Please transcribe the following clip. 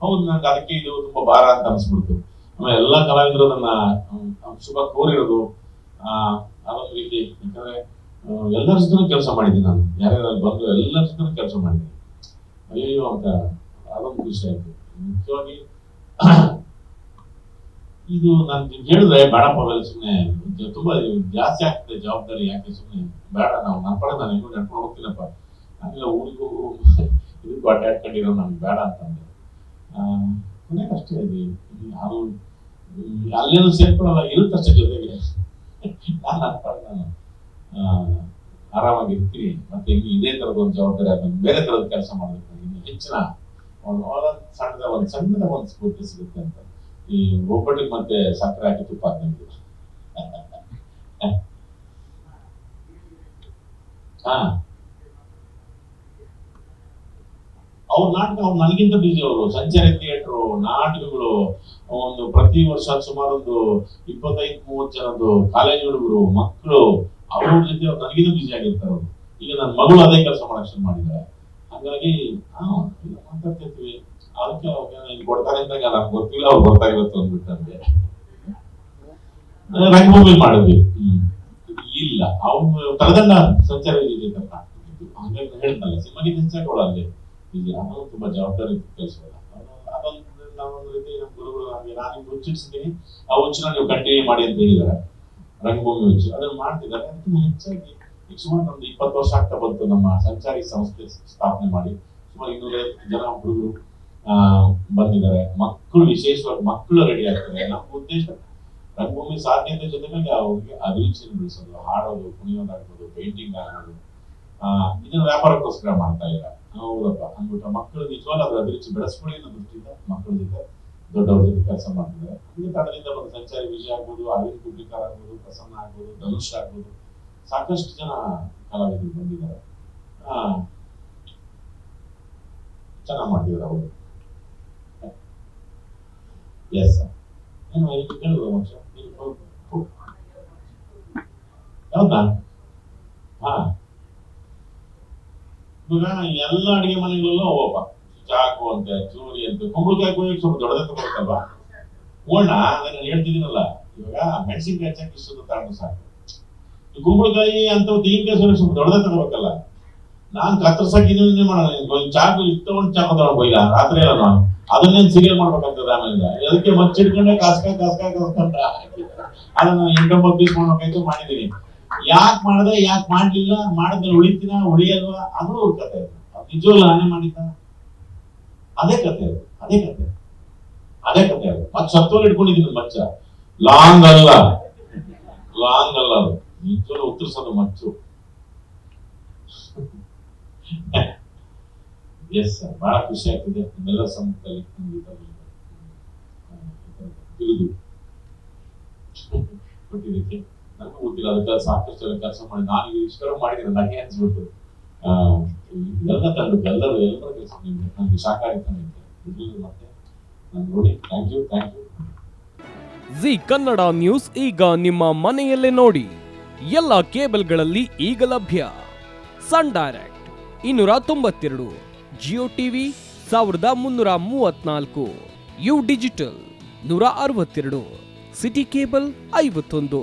ಹೌದು ನನಗೆ ಅದಕ್ಕೆ ಇದು ತುಂಬಾ ಭಾರ ಅಂತ ಅನಿಸ್ಬಿಡ್ತು. ಆಮೇಲೆ ಎಲ್ಲ ಕಲಾವಿದರು ಅದನ್ನ ಶುಭ ಕೋರಿರೋದು ಆ ಅದೊಂದು ರೀತಿ. ಯಾಕಂದ್ರೆ ಎಲ್ಲರ ಜೊತೆ ಕೆಲಸ ಮಾಡಿದ್ದೀನಿ ನಾನು. ಯಾರ್ಯಾರು ಬಂದು ಎಲ್ಲರ ಜೊತೆ ಕೆಲಸ ಮಾಡಿದ್ದೀನಿ. ಅಯ್ಯೋ ಅಂತ ಅದೊಂದು ಖುಷಿ ಆಯ್ತು. ಮುಖ್ಯವಾಗಿ ಇದು ನಾನು ಹೇಳಿದ್ರೆ ಬೇಡಪ್ಪ ಅವೆಲ್ಲ ಸುಮ್ಮನೆ ತುಂಬಾ ಜಾಸ್ತಿ ಆಗ್ತದೆ ಜವಾಬ್ದಾರಿ ಯಾಕೆ ಸುಮ್ಮನೆ ಬೇಡ ನಾವು ನನ್ನ ಪಡೆ ನಾನು ಇನ್ನೂ ನಡ್ಕೊಂಡು ಹೋಗ್ತೀನಪ್ಪ. ಆಮೇಲೆ ಊರಿಗೂ ಇದಕ್ಕೂ ಅಡ್ಡಾಡ್ಕೊಂಡಿರೋ ನನ್ಗೆ ಬೇಡ ಅಂತಂದೆ ಆ, ಕೊನೆಗೆ ಅಷ್ಟೇ ಯಾರು ಅಲ್ಲೇನು ಸೇರ್ಕೊಳ್ಳಲ್ಲ ಇರುತ್ತಷ್ಟೇ ಜೊತೆಗೆ. ನಾನು ನನ್ನ ಆರಾಮಾಗಿರ್ತೀನಿ ಮತ್ತೆ ಇನ್ನು ಇದೇ ಥರದ ಒಂದು ಜವಾಬ್ದಾರಿ ಆದ್ಮೇಲೆ ಬೇರೆ ಥರದ ಕೆಲಸ ಮಾಡಬೇಕು. ಇನ್ನು ಹೆಚ್ಚಿನ ಸಣ್ಣದ ಒಂದು ಸಣ್ಣದ ಒಂದು ಸ್ಫೂರ್ತಿ ಸಿಗುತ್ತೆ ಅಂತ. ಈ ಒಬ್ಬಟ್ಟಿಗೆ ಮತ್ತೆ ಸಕ್ಕರೆ ಹಾಕಿ ತುಪ್ಪ ಹಾಕಂಗಿಲ್ಲ ಹಾ. ಅವ್ರ ನಾಟಕ ಅವ್ರು ನನಗಿಂತ ಬಿಜಿ ಅವರು. ಸಂಚಾರಿ ಥಿಯೇಟರ್ ನಾಟಕಗಳು, ಒಂದು ಪ್ರತಿ ವರ್ಷ ಸುಮಾರು ಒಂದು ಇಪ್ಪತ್ತೈದು, ಮೂವತ್ತು ಜನದ್ದು ಕಾಲೇಜ್ ಹುಡುಗರು ಮಕ್ಕಳು ಅವ್ರ ಜೊತೆ ಅವ್ರು ನನಗಿಂತ ಬಿಜಿ ಆಗಿರ್ತಾರೆ ಅವರು. ಈಗ ನನ್ನ ಮಗಳು ಅದೇ ಕೆಲಸ ಮಾಡಕ್ ಶುರು ಮಾಡಿದ್ದಾರೆ ಹಾಗಾಗಿ ಈಗ ಮಾತಾಡ್ತಿರ್ತೀವಿ ಅದಕ್ಕೆ ಅವ್ರು ಕೊಡ್ತಾರೆ ಅಂದಾಗ ನಮ್ಗೆ ಗೊತ್ತಿಲ್ಲ, ಅವ್ರು ಬರ್ತಾ ಇವತ್ತು ಅಂದ್ಬಿಟ್ಟು ರಂಗಭೂಮಿ ಮಾಡಿದ್ವಿ. ಇಲ್ಲ ಅವ್ನು ತಲೆದಂಡ ಸಂಚಾರ ಅಂತ ಹಾಗಾಗಿ ಹೇಳ್ತಲ್ಲ ಸಿನಿಮಾಗೆ ಹೆಚ್ಚಾಗೋಳ ಅಲ್ಲಿ. ಈಗ ನಾನು ತುಂಬಾ ಜವಾಬ್ದಾರಿ ಕೆಲಸ ಅದೊಂದು ನಮಗೆ ಹುಚ್ಚಿಡ್ಸಿದ್ದೀನಿ ಆ ಹುಚ್ಚನ್ನ ನೀವು ಕಂಟಿನ್ಯೂ ಮಾಡಿ ಅಂತ ಹೇಳಿದ್ದಾರೆ. ರಂಗಭೂಮಿ ಹುಚ್ಚು. ಅದನ್ನು ಮಾಡ್ತಿದ್ದಾರೆ. ಅದಕ್ಕಿಂತ ಹೆಚ್ಚಾಗಿ ಸುಮಾರು ನಮ್ದು ಇಪ್ಪತ್ತು ವರ್ಷ ಆಗ್ತಾ ಬಂತು ನಮ್ಮ ಸಂಚಾರಿ ಸಂಸ್ಥೆ ಸ್ಥಾಪನೆ ಮಾಡಿ. ಸುಮಾರು ಇನ್ನೂರೈವತ್ತು ಜನ ಹುಡುಗರು ಬಂದಿದ್ದಾರೆ. ಮಕ್ಕಳು ವಿಶೇಷವಾಗಿ ಮಕ್ಕಳು ರೆಡಿ ಆಗ್ತಾರೆ. ನಮ್ಮ ಉದ್ದೇಶ ರಂಗಭೂಮಿ ಸಾಧ್ಯತೆ ಜೊತೆಗೆ ಅವ್ರಿಗೆ ಅಭಿರುಚಿಯನ್ನು ಬೆಳೆಸೋದು ಹಾಡೋದು ಕುಣಿಯೋದಾಗ್ಬೋದು ಪೇಂಟಿಂಗ್ ಆಗೋದು ಆ, ಇದನ್ನ ವ್ಯಾಪಾರಕ್ಕೋಸ್ಕರ ಮಾಡ್ತಾ ಇಲ್ಲ ಹೌದಪ್ಪ. ಅಂದ್ಬಿಟ್ಟು ಮಕ್ಕಳು ನಿಜವಾಗ್ಲೂ ಅದರ ಅಭಿರುಚಿ ಬೆಳೆಸ್ಕೊಳ್ಳಿ ಅನ್ನೋ ದೃಷ್ಟಿಯಿಂದ ಮಕ್ಕಳ ಜೊತೆ ದೊಡ್ಡವ್ರ ಜೊತೆ ಕೆಲಸ ಮಾಡ್ತಿದ್ದಾರೆ ಇಲ್ಲಿ ತಂಡದಿಂದ ಬಂದ ಸಂಚಾರಿ ವಿಜಯ ಆಗ್ಬೋದು ಅರವಿಂದ್ ಕುಬ್ಲಿಕರ್ ಆಗ್ಬೋದು, ಪ್ರಸನ್ನ ಆಗ್ಬೋದು, ಧನುಷ್ ಆಗ್ಬೋದು. ಸಾಕಷ್ಟು ಜನ ಕಲಾವಿದರು ಬಂದಿದ್ದಾರೆ. ಚೆನ್ನಾಗಿ ಮಾಡ್ತಿದ್ದಾರೆ ಅವರು. ಎಸ್ ಏನು ಇಲ್ಲಿ ಕೇಳಿದ್ರು ಹಾ. ಇವಾಗ ಎಲ್ಲ ಅಡಿಗೆ ಮನೆಗಳಲ್ಲೂ ಅವಪ್ಪ. ಚಾಕು ಅಂತೆ, ಚೂರಿ ಅಂತೆ, ಕುಂಬಳಕಾಯಿ ಕೊಯ್ಯಕ್ಕೆ ಸ್ವಲ್ಪ ದೊಡ್ಡದೇ ತಗೋಬೇಕಲ್ವಾ? ಓಣ ನಾನು ಹೇಳ್ತಿದ್ದೀನಲ್ಲ, ಇವಾಗ ಮೆಣಸಿನ್ಕಾಯಿ ಹಚ್ಚಕ್ಕೆ ಇಷ್ಟು ತಗೊಂಡು ಸಾಕು. ಕುಂಬಳಕಾಯಿ ಅಂತ ತೆಂಗಿನಕಾಯಿ ಸುರಿ ಸ್ವಲ್ಪ ದೊಡ್ಡದ ತಗೋಬೇಕಲ್ಲ. ನಾನ್ ಕತ್ತರ್ಸಕ್ಕೆ ಇನ್ನೊಂದೇ ಮಾಡೋಣ ಒಂದು ಚಾಕು ಇಷ್ಟ ತಗೊಂಡು ಚಾಕು ತಗೊಂಡು ಹೋಗಿಲ್ಲ ರಾತ್ರಿ ಎಲ್ಲ ನಾನು. ಅದನ್ನೇನು ಸೀರಿಯಲ್ ಮಾಡ್ಬೇಕಾಗ್ತದೆ ಆಮೇಲೆ ಅದಕ್ಕೆ ಮಚ್ಚಿಡ್ಕೊಂಡೆ ಕಾಸ್ಕಾಯಿ ಕಾಸ್ಕಾಯಿ ಕಾಸ್ಕೊಂಡ ಅದನ್ನ ಎಂಟೊಂಬತ್ತು ಪೀಸ್ ಮಾಡ್ಬೇಕಾಯ್ತು, ಮಾಡಿದೀನಿ. ಯಾಕೆ ಮಾಡಿದೆ, ಯಾಕೆ ಮಾಡ್ಲಿಲ್ಲ ಮಾಡಿದ್ರೆ ಉಳಿತೀನ, ಉಳಿಯಲ್ವಾ ಅದು. ಕತೆ ನಿಜವಲ್ಲ ನಾನೇ ಮಾಡಿದ್ದ? ಅದೇ ಕತೆ ಅದು ಕತೆ ಅದೇ ಕತೆ ಅದು. ಮತ್ತೆ ಸತ್ವಲ್ಲಿ ಇಟ್ಕೊಂಡಿದ್ದೀನಿ ಮಚ್ಚ. ಲಾಂಗ್ ಅಲ್ಲ. ಲಾಂಗ್ ಅಲ್ಲ ಅದು. ನಿಜವಲ್ಲ ಉತ್ತರಿಸೋದು ಮಚ್ಚು. ಎಸ್ ಸರ್ ಬಹಳ ಖುಷಿ ಆಗ್ತಿದೆ. ನಿಮ್ಮೆಲ್ಲ ಸಮ್ಮುಖದಲ್ಲಿ ಬಿರುದು ಕೊಟ್ಟಿದ್ದಕ್ಕೆ ನನಗೂ ಗೊತ್ತಿಲ್ಲ ಅದಕ್ಕೆ ಸಾಕಷ್ಟು ಕೆಲಸ ಮಾಡಿ, ನಾನು ಇಷ್ಟರ ಇಷ್ಟ ಮಾಡಿದ್ದೀನಿ ನನಗೆ ಅನ್ಸ್ಬಿಟ್ಟು ಎಲ್ಲ ತಂದು ಎಲ್ಲರೂ ಎಲ್ಲರ ಕೆಲಸ ನನಗೆ ಶಾಖ ಇದ್ರಲ್ಲಿ ಮತ್ತೆ. ನಾನು ನೋಡಿ thank you thank you Zee Kannada news ಈಗ ನಿಮ್ಮ ಮನೆಯಲ್ಲೇ ನೋಡಿ. ಎಲ್ಲ ಕೇಬಲ್ಗಳಲ್ಲಿ ಈಗ ಲಭ್ಯ. ಸನ್ ಡೈರೆಕ್ಟ್ ಇನ್ನೂರ ತೊಂಬತ್ತೆರಡು, ಜಿಯೋ ಟಿವಿ ಸಾವಿರದ ಮುನ್ನೂರ ಮೂವತ್ನಾಲ್ಕು, ಯು ಡಿಜಿಟಲ್ ನೂರ ಅರವತ್ತೆರಡು, ಸಿಟಿ ಕೇಬಲ್ ಐವತ್ತೊಂದು.